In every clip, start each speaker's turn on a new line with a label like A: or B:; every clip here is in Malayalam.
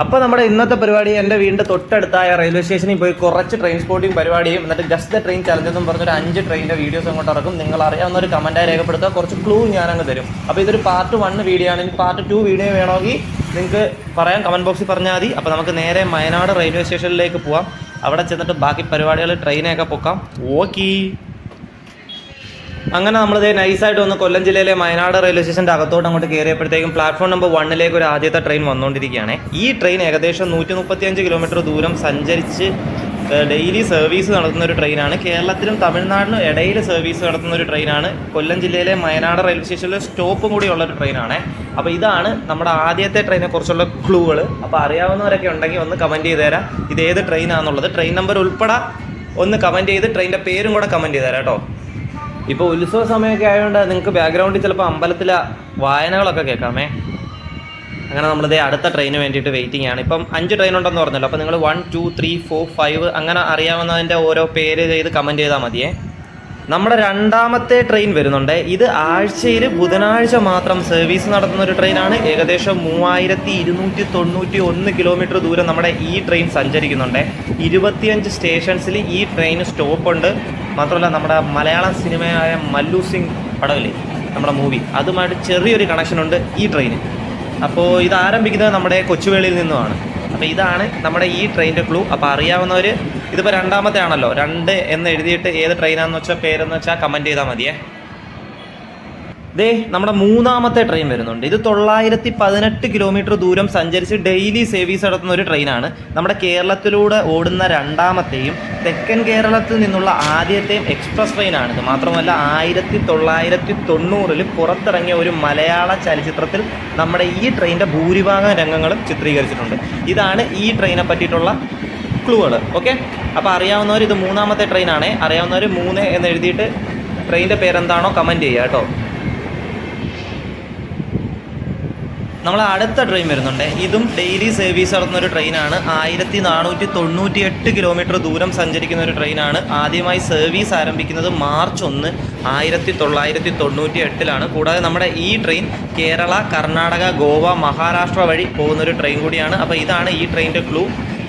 A: അപ്പോൾ നമ്മുടെ ഇന്നത്തെ പരിപാടി എന്റെ വീടിന്റെ തൊട്ടടുത്തായ റെയിൽവേ സ്റ്റേഷനിൽ പോയി കുറച്ച് ട്രെയിൻ സ്പോട്ടിംഗ് പരിപാടിയും എന്നിട്ട് ജസ്റ്റ് ട്രെയിൻ ചലഞ്ച് എന്നും പറഞ്ഞൊരു അഞ്ച് ട്രെയിനിന്റെ വീഡിയോസ് അങ്ങോട്ട് ഇറക്കും. നിങ്ങൾ അറിയാവുന്ന ഒരു കമന്റായി രേഖപ്പെടുത്തുക. കുറച്ച് ക്ലൂ ഞാൻ അങ്ങ് തരും. അപ്പോൾ ഇതൊരു പാർട്ട് വൺ വീഡിയോ ആണ്. ഇനി പാർട്ട് ടു വീഡിയോ വേണമെങ്കിൽ നിങ്ങൾക്ക് പറയാം. കമന്റ് ബോക്സിൽ പറഞ്ഞാൽ മതി. അപ്പോൾ നമുക്ക് നേരെ വയനാട് റെയിൽവേ സ്റ്റേഷനിലേക്ക് പോവാം. അവിടെ ചെന്നിട്ട് ബാക്കി പരിപാടികൾ ട്രെയിനൊക്കെ പൊക്കാം. ഓക്കീ അങ്ങനെ നമ്മളിത് നൈസായിട്ട് ഒന്ന് കൊല്ലം ജില്ലയിലെ വയനാട് റെയിൽവേ സ്റ്റേഷന്റെ അകത്തോട്ട് അങ്ങോട്ട് കയറിയപ്പോഴത്തേക്കും പ്ലാറ്റ്ഫോം നമ്പർ വണ്ണിലേക്ക് ഒരു ആദ്യത്തെ ട്രെയിൻ വന്നുകൊണ്ടിരിക്കുകയാണ് ഈ ട്രെയിൻ ഏകദേശം നൂറ്റി മുപ്പത്തിയഞ്ച് കിലോമീറ്റർ ദൂരം സഞ്ചരിച്ച് ഡെയിലി സർവീസ് നടത്തുന്ന ഒരു ട്രെയിനാണ് കേരളത്തിലും തമിഴ്നാടിനും ഇടയിൽ സർവീസ് നടത്തുന്ന ഒരു ട്രെയിനാണ് കൊല്ലം ജില്ലയിലെ വയനാട് റെയിൽവേ സ്റ്റേഷനിലെ സ്റ്റോപ്പും കൂടിയുള്ള ഒരു ട്രെയിനാണ് അപ്പോൾ ഇതാണ് നമ്മുടെ ആദ്യത്തെ ട്രെയിനെ കുറിച്ചുള്ള ക്ലൂകൾ അപ്പോൾ അറിയാവുന്നവരൊക്കെ ഉണ്ടെങ്കിൽ ഒന്ന് കമന്റ് ചെയ്ത് തരാം. ഇത് ഏത് ട്രെയിനാണെന്നുള്ളത് ട്രെയിൻ നമ്പർ ഉൾപ്പെടെ ഒന്ന് കമന്റ് ചെയ്ത് ട്രെയിനിന്റെ പേരും കൂടെ കമന്റ് ചെയ്ത് തരാം കേട്ടോ. ഇപ്പോൾ ഉത്സവ സമയമൊക്കെ ആയതുകൊണ്ട് നിങ്ങൾക്ക് ബാക്ക്ഗ്രൗണ്ടിൽ ചിലപ്പോൾ അമ്പലത്തിലെ വായനകളൊക്കെ കേൾക്കാമേ. അങ്ങനെ നമ്മളിതേ അടുത്ത ട്രെയിന് വേണ്ടിയിട്ട് വെയിറ്റിംഗ് ആണ്. ഇപ്പം അഞ്ച് ട്രെയിൻ ഉണ്ടെന്ന് പറഞ്ഞല്ലോ. അപ്പോൾ നിങ്ങൾ one two three four five അങ്ങനെ അറിയാവുന്നതിന്റെ ഓരോ പേര് ചെയ്ത് കമന്റ് ചെയ്താൽ മതിയേ. നമ്മുടെ രണ്ടാമത്തെ ട്രെയിൻ വരുന്നുണ്ട്. ഇത് ആഴ്ചയിൽ ബുധനാഴ്ച മാത്രം സർവീസ് നടത്തുന്ന ഒരു ട്രെയിനാണ് ഏകദേശം മൂവായിരത്തി ഇരുന്നൂറ്റി തൊണ്ണൂറ്റി ഒന്ന് കിലോമീറ്റർ ദൂരം നമ്മുടെ ഈ ട്രെയിൻ സഞ്ചരിക്കുന്നുണ്ട്. ഇരുപത്തിയഞ്ച് സ്റ്റേഷൻസിൽ ഈ ട്രെയിൻ സ്റ്റോപ്പ് ഉണ്ട്. മാത്രമല്ല നമ്മുടെ മലയാള സിനിമയായ മല്ലു സിംഗ് പടവില്ലേ നമ്മുടെ മൂവി അതുമായിട്ട് ചെറിയൊരു കണക്ഷനുണ്ട് ഈ ട്രെയിന് അപ്പോൾ ഇത് ആരംഭിക്കുന്നത് നമ്മുടെ കൊച്ചുവേളിയിൽ നിന്നുമാണ്. അപ്പോൾ ഇതാണ് നമ്മുടെ ഈ ട്രെയിനിന്റെ ക്ലൂ അപ്പോൾ അറിയാവുന്നവർ ഇതിപ്പോൾ രണ്ടാമത്തെ ആണല്ലോ രണ്ട് എന്ന് എഴുതിയിട്ട് ഏത് ട്രെയിനാണെന്ന് വെച്ചാൽ പേരെന്ന് വെച്ചാൽ കമന്റ് ചെയ്താൽ മതിയേ. ദേ നമ്മുടെ മൂന്നാമത്തെ ട്രെയിൻ വരുന്നുണ്ട്. ഇത് തൊള്ളായിരത്തി പതിനെട്ട് കിലോമീറ്റർ ദൂരം സഞ്ചരിച്ച് ഡെയിലി സർവീസ് നടത്തുന്ന ഒരു ട്രെയിനാണ് നമ്മുടെ കേരളത്തിലൂടെ ഓടുന്ന രണ്ടാമത്തെയും തെക്കൻ കേരളത്തിൽ നിന്നുള്ള ആദ്യത്തെയും എക്സ്പ്രസ് ട്രെയിനാണിത് മാത്രമല്ല ആയിരത്തി തൊള്ളായിരത്തി തൊണ്ണൂറിൽ പുറത്തിറങ്ങിയ ഒരു മലയാള ചലച്ചിത്രത്തിൽ നമ്മുടെ ഈ ട്രെയിനിന്റെ ഭൂരിഭാഗം രംഗങ്ങളും ചിത്രീകരിച്ചിട്ടുണ്ട്. ഇതാണ് ഈ ട്രെയിനെ പറ്റിയിട്ടുള്ള ക്ലൂകൾ ഓക്കെ അപ്പോൾ അറിയാവുന്നവർ ഇത് മൂന്നാമത്തെ ട്രെയിനാണ് അറിയാവുന്നവർ മൂന്ന് എന്ന് എഴുതിയിട്ട് ട്രെയിനിന്റെ പേരെന്താണോ കമന്റ് ചെയ്യുക കേട്ടോ. നമ്മൾ അടുത്ത ട്രെയിൻ വരുന്നുണ്ട്. ഇതും ഡെയിലി സർവീസ് നടത്തുന്ന ഒരു ട്രെയിനാണ് ആയിരത്തി നാനൂറ്റി തൊണ്ണൂറ്റി എട്ട് കിലോമീറ്റർ ദൂരം സഞ്ചരിക്കുന്ന ഒരു ട്രെയിനാണ് ആദ്യമായി സർവീസ് ആരംഭിക്കുന്നത് മാർച്ച് ഒന്ന് ആയിരത്തി തൊള്ളായിരത്തി തൊണ്ണൂറ്റി എട്ടിലാണ് കൂടാതെ നമ്മുടെ ഈ ട്രെയിൻ കേരള കർണാടക ഗോവ മഹാരാഷ്ട്ര വഴി പോകുന്ന ഒരു ട്രെയിൻ കൂടിയാണ്. അപ്പോൾ ഇതാണ് ഈ ട്രെയിനിന്റെ ക്ലൂ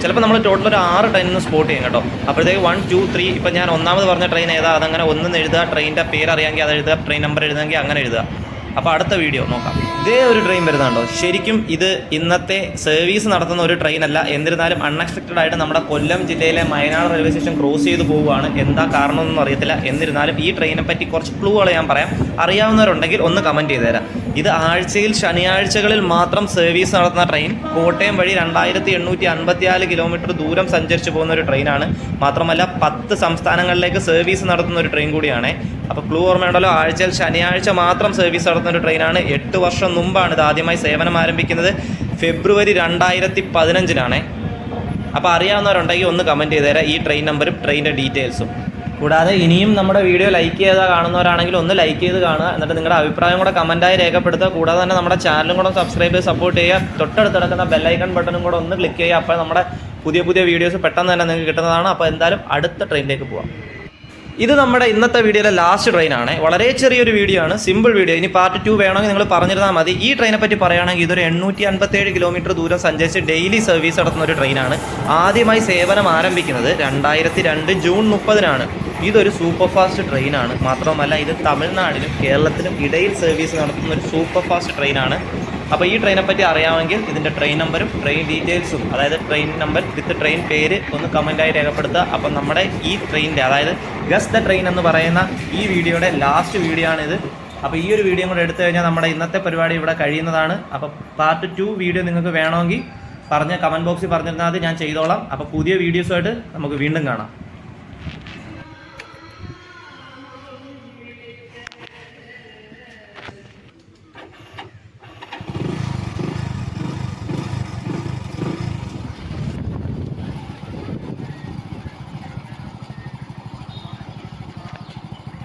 A: ചിലപ്പോൾ നമ്മൾ ടോട്ടൽ ഒരു ആറ് ട്രെയിനിന് സ്പോട്ട് ചെയ്യും കേട്ടോ. അപ്പോഴത്തേക്ക് വൺ ടു ത്രീ ഇപ്പം ഞാൻ ഒന്നാമത് പറഞ്ഞ ട്രെയിൻ ഏതാ? അതങ്ങനെ ഒന്നും എഴുതുക. ട്രെയിനിന്റെ പേര് അറിയാമെങ്കിൽ അത് എഴുതുക. ട്രെയിൻ നമ്പർ എഴുതുമെങ്കിൽ അങ്ങനെ എഴുതുക. അപ്പോൾ അടുത്ത വീഡിയോ നോക്കാം. ഇതേ ഒരു ട്രെയിൻ വരുന്നുണ്ടോ ശരിക്കും ഇത് ഇന്നത്തെ സർവീസ് നടത്തുന്ന ഒരു ട്രെയിൻ അല്ല. എന്നിരുന്നാലും അൺഎക്സ്പെക്റ്റഡ് ആയിട്ട് നമ്മുടെ കൊല്ലം ജില്ലയിലെ വയനാട് റെയിൽവേ സ്റ്റേഷൻ ക്രോസ് ചെയ്ത് പോവുകയാണ്. എന്താ കാരണമെന്നൊന്നും അറിയത്തില്ല. എന്നിരുന്നാലും ഈ ട്രെയിനെ പറ്റി കുറച്ച് ക്ലൂകൾ ഞാൻ പറയാം. അറിയാവുന്നവരുണ്ടെങ്കിൽ ഒന്ന് കമന്റ് ചെയ്ത് തരാം. ഇത് ആഴ്ചയിൽ ശനിയാഴ്ചകളിൽ മാത്രം സർവീസ് നടത്തുന്ന ട്രെയിൻ കോട്ടയം വഴി രണ്ടായിരത്തി എണ്ണൂറ്റി അൻപത്തിനാല് കിലോമീറ്റർ ദൂരം സഞ്ചരിച്ചു പോകുന്ന ഒരു ട്രെയിനാണ് മാത്രമല്ല പത്ത് സംസ്ഥാനങ്ങളിലേക്ക് സർവീസ് നടത്തുന്ന ഒരു ട്രെയിൻ കൂടിയാണ്. അപ്പോൾ ക്ലൂ ഓർമ്മയുണ്ടല്ലോ? ആഴ്ചയിൽ ശനിയാഴ്ച മാത്രം സർവീസ് നടത്തുന്ന ഒരു ട്രെയിനാണ് എട്ട് വർഷം മുമ്പാണ് ഇത് ആദ്യമായി സേവനം ആരംഭിക്കുന്നത്. ഫെബ്രുവരി രണ്ടായിരത്തി പതിനഞ്ചിലാണ് അപ്പോൾ അറിയാവുന്നവരുണ്ടെങ്കിൽ ഒന്ന് കമന്റ് ചെയ്ത് തരാം ഈ ട്രെയിൻ നമ്പറും ട്രെയിനിന്റെ ഡീറ്റെയിൽസും കൂടാതെ ഇനിയും നമ്മുടെ വീഡിയോ ലൈക്ക് ചെയ്താൽ കാണുന്നവരാണെങ്കിൽ ഒന്ന് ലൈക്ക് ചെയ്ത് കാണുക. എന്നിട്ട് നിങ്ങളുടെ അഭിപ്രായം കൂടെ കമന്റായി രേഖപ്പെടുത്തുക. കൂടാതെ തന്നെ നമ്മുടെ ചാനലും കൂടെ സബ്സ്ക്രൈബ് ചെയ്ത് സപ്പോർട്ട് ചെയ്യുക. തൊട്ടടുത്ത് കിടക്കുന്ന ബെല്ലൈക്കൺ ബട്ടണും കൂടെ ഒന്ന് ക്ലിക്ക് ചെയ്യുക. അപ്പോൾ നമ്മുടെ പുതിയ പുതിയ വീഡിയോസ് പെട്ടെന്ന് തന്നെ നിങ്ങൾക്ക് കിട്ടുന്നതാണ്. അപ്പോൾ എന്തായാലും അടുത്ത ട്രെയിനിലേക്ക് പോവാം. ഇത് നമ്മുടെ ഇന്നത്തെ വീഡിയോയിലെ ലാസ്റ്റ് ട്രെയിൻ ആണ്. വളരെ ചെറിയൊരു വീഡിയോ ആണ്. സിമ്പിൾ വീഡിയോ ഇനി പാർട്ട് ടു വേണമെങ്കിൽ നിങ്ങൾ പറഞ്ഞിരുന്നാൽ മതി. ഈ ട്രെയിനെ പറ്റി പറയുകയാണെങ്കിൽ ഇതൊരു എണ്ണൂറ്റി അൻപത്തേഴ് കിലോമീറ്റർ ദൂരം സഞ്ചരിച്ച് ഡെയിലി സർവീസ് നടത്തുന്ന ഒരു ട്രെയിനാണ് ആദ്യമായി സേവനം ആരംഭിക്കുന്നത് രണ്ടായിരത്തി രണ്ട് ജൂൺ മുപ്പതിനാണ്. ഇതൊരു സൂപ്പർ ഫാസ്റ്റ് ട്രെയിനാണ് മാത്രമല്ല ഇത് തമിഴ്നാടിനും കേരളത്തിനും ഇടയിൽ സർവീസ് നടത്തുന്ന ഒരു സൂപ്പർ ഫാസ്റ്റ് ട്രെയിനാണ് അപ്പോൾ ഈ ട്രെയിനെ പറ്റി അറിയാമെങ്കിൽ ഇതിന്റെ ട്രെയിൻ നമ്പറും ട്രെയിൻ ഡീറ്റെയിൽസും അതായത് ട്രെയിൻ നമ്പർ വിത്ത് ട്രെയിൻ പേര് ഒന്ന് കമന്റായി രേഖപ്പെടുത്തുക. അപ്പം നമ്മുടെ ഈ ട്രെയിനിന്റെ അതായത് ഗസ് ദ ട്രെയിൻ എന്ന് പറയുന്ന ഈ വീഡിയോയുടെ ലാസ്റ്റ് വീഡിയോ ആണിത്. അപ്പോൾ ഈ ഒരു വീഡിയോ കൂടെ എടുത്തു കഴിഞ്ഞാൽ നമ്മുടെ ഇന്നത്തെ പരിപാടി ഇവിടെ കഴിയുന്നതാണ്. അപ്പോൾ പാർട്ട് ടു വീഡിയോ നിങ്ങൾക്ക് വേണമെങ്കിൽ പറഞ്ഞ കമന്റ് ബോക്സിൽ പറഞ്ഞിരുന്നാൽ ഞാൻ ചെയ്തോളാം. അപ്പോൾ പുതിയ വീഡിയോസുമായിട്ട് നമുക്ക് വീണ്ടും കാണാം.